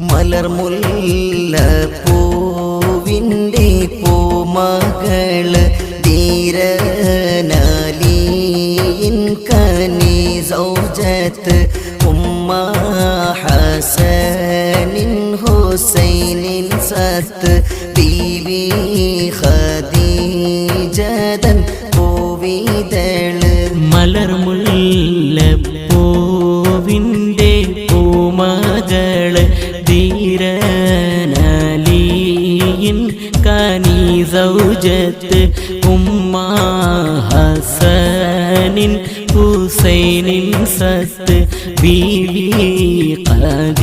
മലർമുല്ല പൂവിന്റെ പൂമകൾ ധീരനാലിയിൻ കനി സൗജത്ത് ഉമ്മ ഹസനിൻ ഹുസൈനിൻ സത്ത് ബീവി ഖദീജതൻ പൂവിതൾ മലർമുല്ലപ്പൂവിന്റെ സൗജത്ത് ഉമ്മ ഹസനിൻ ഹുസൈനിൻ സത്ത് ബീവി ഖദീജതൻ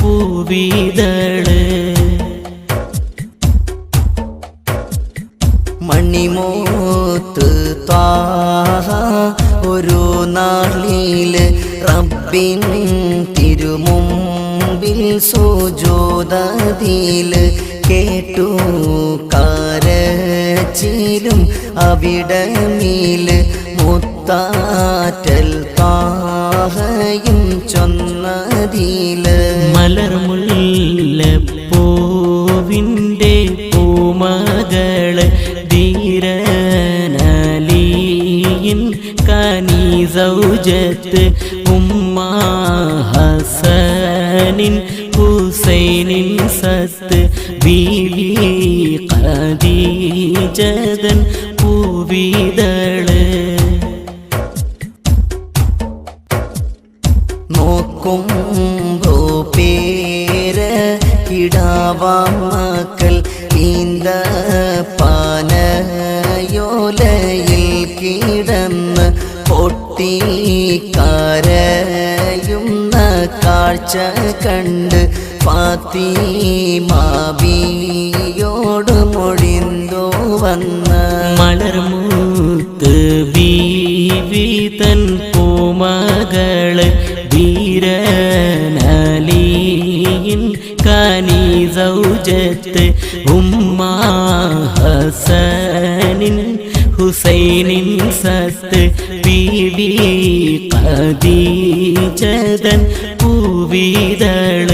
പൂവിതൾ. മണിമോത്ത് താഹ ഒരു നാളിൽ റബ്ബിൻ തിരുമുമ്പിൽ സുജോദതിൽ കേട്ടു കാരച്ചിലും അവിടമിൽ മുത്താറ്റൽ താഹയും ചൊന്നതിൽ മലർമുല്ലപ്പൂവിന്റെ പൂമകൾ ധീരനലിയിൻ കനി സൗജത്ത് ഹസനിൻ ഹുസൈനിൻ സത്ത് ബീവി ഖദീജതൻ പൂവിതൾ. നോക്കുമ്പോ പേര് കിടാവാമക്കൾ ഈന്ത പാനയോലയിൽ കിടന്ന് പൊട്ടിക്കാരയുന്ന കാഴ്ച കണ്ട് പാത്തിമാവിയോട് മൊഴിന്തോ വന്ന. മലർമൂത്ത് ബീവി തൻ പൂമകൾ ധീരനലിയിൻ കനി സൗജത്ത് ഉമ്മ ഹസനിൻ ഹുസൈനിൻ സത്ത് ബീവി ഖദീജതൻ പൂവിതൾ